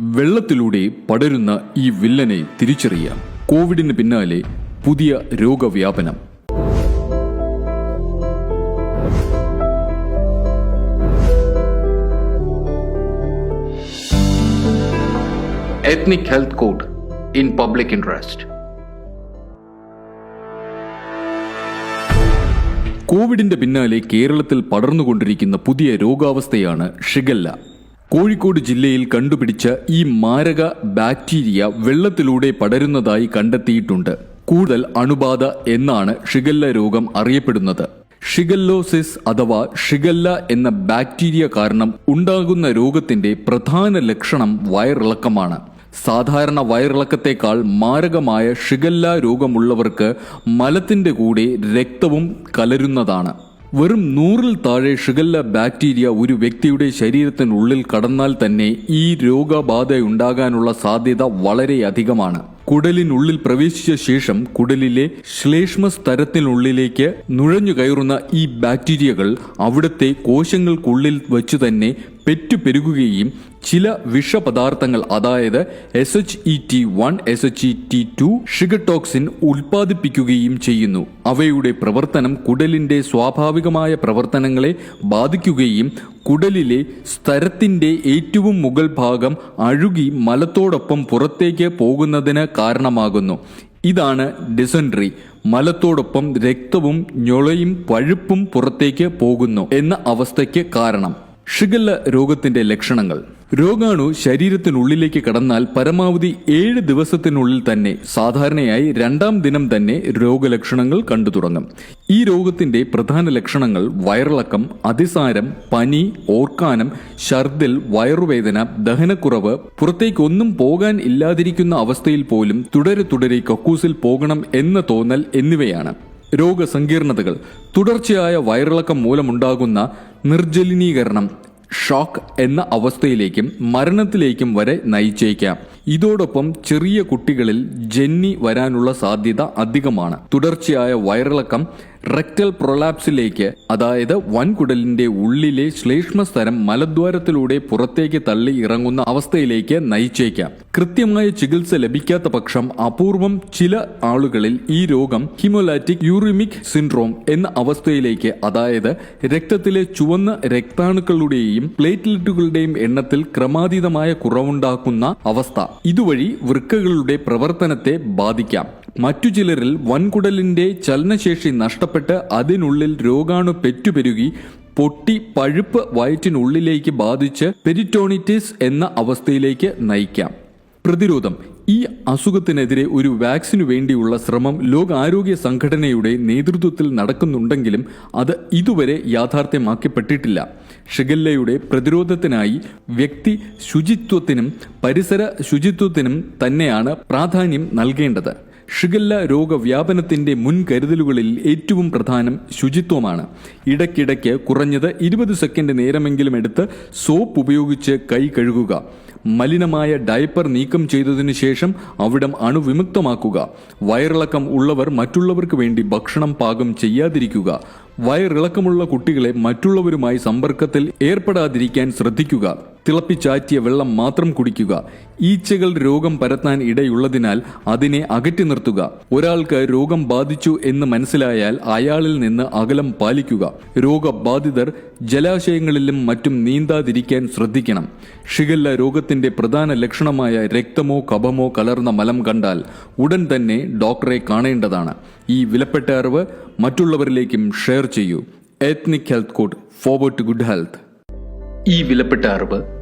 വെള്ളത്തിലൂടെ പടരുന്ന ഈ വില്ലനെ തിരിച്ചറിയാം. കോവിഡിന് പിന്നാലെ പുതിയ രോഗവ്യാപനം. Ethnic health code in public interest കോവിഡിന്റെ പിന്നാലെ കേരളത്തിൽ പടർന്നുകൊണ്ടിരിക്കുന്ന പുതിയ രോഗാവസ്ഥയാണ് ഷിഗല്ല. കോഴിക്കോട് ജില്ലയിൽ കണ്ടുപിടിച്ച ഈ മാരക ബാക്ടീരിയ വെള്ളത്തിലൂടെ പടരുന്നതായി കണ്ടെത്തിയിട്ടുണ്ട്. കൂടുതൽ അണുബാധ എന്നാണ് ഷിഗല്ല രോഗം അറിയപ്പെടുന്നത്. ഷിഗല്ലോസിസ് അഥവാ ഷിഗല്ല എന്ന ബാക്ടീരിയ കാരണം ഉണ്ടാകുന്ന രോഗത്തിന്റെ പ്രധാന ലക്ഷണം വയറിളക്കമാണ്. സാധാരണ വയറിളക്കത്തേക്കാൾ മാരകമായ ഷിഗല്ല രോഗമുള്ളവർക്ക് മലത്തിന്റെ കൂടെ രക്തവും കലരുന്നതാണ്. വെറും നൂറിൽ താഴെ ഷിഗല്ല ബാക്ടീരിയ ഒരു വ്യക്തിയുടെ ശരീരത്തിനുള്ളിൽ കടന്നാൽ തന്നെ ഈ രോഗബാധ ഉണ്ടാകാനുള്ള സാധ്യത വളരെയധികമാണ്. കുടലിനുള്ളിൽ പ്രവേശിച്ച ശേഷം കുടലിലെ ശ്ലേഷ്മ സ്തരത്തിനുള്ളിലേക്ക് നുഴഞ്ഞു കയറുന്ന ഈ ബാക്ടീരിയകൾ അവിടുത്തെ കോശങ്ങൾക്കുള്ളിൽ വച്ചു തന്നെ പെറ്റുപെരുകുകയും ചില വിഷപദാർത്ഥങ്ങൾ അതായത് S H E T one S H E T two shigatoxin ഉൽപ്പാദിപ്പിക്കുകയും ചെയ്യുന്നു. അവയുടെ പ്രവർത്തനം കുടലിന്റെ സ്വാഭാവികമായ പ്രവർത്തനങ്ങളെ ബാധിക്കുകയും കുടലിലെ സ്തരത്തിന്റെ ഏറ്റവും മുകൾ ഭാഗം അഴുകി മലത്തോടൊപ്പം പുറത്തേക്ക് പോകുന്നതിന് കാരണമാകുന്നു. ഇതാണ് ഡിസൻട്രി മലത്തോടൊപ്പം രക്തവും ഞൊളയും പഴുപ്പും പുറത്തേക്ക് പോകുന്നു എന്ന അവസ്ഥയ്ക്ക് കാരണം. ഷിഗല്ല രോഗത്തിന്റെ ലക്ഷണങ്ങൾ. രോഗാണു ശരീരത്തിനുള്ളിലേക്ക് കടന്നാൽ പരമാവധി ഏഴ് ദിവസത്തിനുള്ളിൽ തന്നെ സാധാരണയായി രണ്ടാം ദിനം തന്നെ രോഗലക്ഷണങ്ങൾ കണ്ടു തുടങ്ങും. ഈ രോഗത്തിന്റെ പ്രധാന ലക്ഷണങ്ങൾ വയറിളക്കം അതിസാരം പനി ഓർക്കാനം ഛർദിൽ വയറുവേദന ദഹനക്കുറവ് പുറത്തേക്കൊന്നും പോകാൻ ഇല്ലാതിരിക്കുന്ന അവസ്ഥയിൽ പോലും തുടരെ തുടരെ കക്കൂസിൽ പോകണം എന്ന തോന്നൽ എന്നിവയാണ്. രോഗസങ്കീർണതകൾ തുടർച്ചയായ വയറിളക്കം മൂലമുണ്ടാകുന്ന നിർജലിനീകരണം ഷോക്ക് എന്ന അവസ്ഥയിലേക്കും മരണത്തിലേക്കും വരെ നയിച്ചേക്കാം. ഇതോടൊപ്പം ചെറിയ കുട്ടികളിൽ ജന്നി വരാനുള്ള സാധ്യത അധികമാണ്. തുടർച്ചയായ വയറിളക്കം റെക്ടൽ പ്രൊലാപ്സിലേക്ക് അതായത് വൻകുടലിന്റെ ഉള്ളിലെ ശ്ലേഷ്മസ്തരം മലദ്വാരത്തിലൂടെ പുറത്തേക്ക് തള്ളി ഇറങ്ങുന്ന അവസ്ഥയിലേക്ക് നയിച്ചേക്കാം. കൃത്യമായ ചികിത്സ ലഭിക്കാത്ത പക്ഷം അപൂർവം ചില ആളുകളിൽ ഈ രോഗം ഹിമോലാറ്റിക് യൂറിമിക് സിൻഡ്രോം എന്ന അവസ്ഥയിലേക്ക് അതായത് രക്തത്തിലെ ചുവന്ന രക്താണുക്കളുടെയും പ്ലേറ്റ്ലെറ്റുകളുടെയും എണ്ണത്തിൽ ക്രമാതീതമായ കുറവുണ്ടാക്കുന്ന അവസ്ഥ. ഇതുവഴി വൃക്കകളുടെ പ്രവർത്തനത്തെ ബാധിക്കാം. മറ്റു ചിലരിൽ വൻകുടലിന്റെ ചലനശേഷി നഷ്ടപ്പെട്ട് അതിനുള്ളിൽ രോഗാണു പെറ്റുപെരുകി പൊട്ടി പഴുപ്പ് വയറ്റിനുള്ളിലേക്ക് ബാധിച്ച് പെരിറ്റോണിറ്റിസ് എന്ന അവസ്ഥയിലേക്ക് നയിക്കാം. പ്രതിരോധം. ഈ അസുഖത്തിനെതിരെ ഒരു വാക്സിനു വേണ്ടിയുള്ള ശ്രമം ലോകാരോഗ്യ സംഘടനയുടെ നേതൃത്വത്തിൽ നടക്കുന്നുണ്ടെങ്കിലും അത് ഇതുവരെ യാഥാർത്ഥ്യമാക്കപ്പെട്ടിട്ടില്ല. ഷിഗല്ലയുടെ പ്രതിരോധത്തിനായി വ്യക്തി ശുചിത്വത്തിനും പരിസര ശുചിത്വത്തിനും തന്നെയാണ് പ്രാധാന്യം നൽകേണ്ടത്. ഷിഗല്ല രോഗവ്യാപനത്തിന്റെ മുൻകരുതലുകളിൽ ഏറ്റവും പ്രധാനം ശുചിത്വമാണ്. ഇടയ്ക്കിടയ്ക്ക് കുറഞ്ഞത് ഇരുപത് സെക്കൻഡ് നേരമെങ്കിലും എടുത്ത് സോപ്പ് ഉപയോഗിച്ച് കൈ കഴുകുക. മലിനമായ ഡയപ്പർ നീക്കം ചെയ്തതിനു ശേഷം അവിടം അണുവിമുക്തമാക്കുക. വയറിളക്കം ഉള്ളവർ മറ്റുള്ളവർക്ക് വേണ്ടി ഭക്ഷണം പാകം ചെയ്യാതിരിക്കുക. വയറിളക്കമുള്ള കുട്ടികളെ മറ്റുള്ളവരുമായി സമ്പർക്കത്തിൽ ഏർപ്പെടാതിരിക്കാൻ ശ്രദ്ധിക്കുക. തിളപ്പിച്ചാറ്റിയ വെള്ളം മാത്രം കുടിക്കുക. ഈച്ചകൾ രോഗം പരത്താൻ ഇടയുള്ളതിനാൽ അതിനെ അകറ്റി നിർത്തുക. ഒരാൾക്ക് രോഗം ബാധിച്ചു എന്ന് മനസ്സിലായാൽ അയാളിൽ നിന്ന് അകലം പാലിക്കുക. രോഗബാധിതർ ജലാശയങ്ങളിലും മറ്റും നീന്താതിരിക്കാൻ ശ്രദ്ധിക്കണം. ഷിഗല്ല രോഗത്തിന്റെ പ്രധാന ലക്ഷണമായ രക്തമോ കഫമോ കലർന്ന മലം കണ്ടാൽ ഉടൻ തന്നെ ഡോക്ടറെ കാണേണ്ടതാണ്. ഈ വിലപ്പെട്ട അറിവ് മറ്റുള്ളവരിലേക്കും ഷെയർ ചെയ്യൂ. Ethnic health code forward to good health ഈ വിലപ്പെട്ട അറിവ്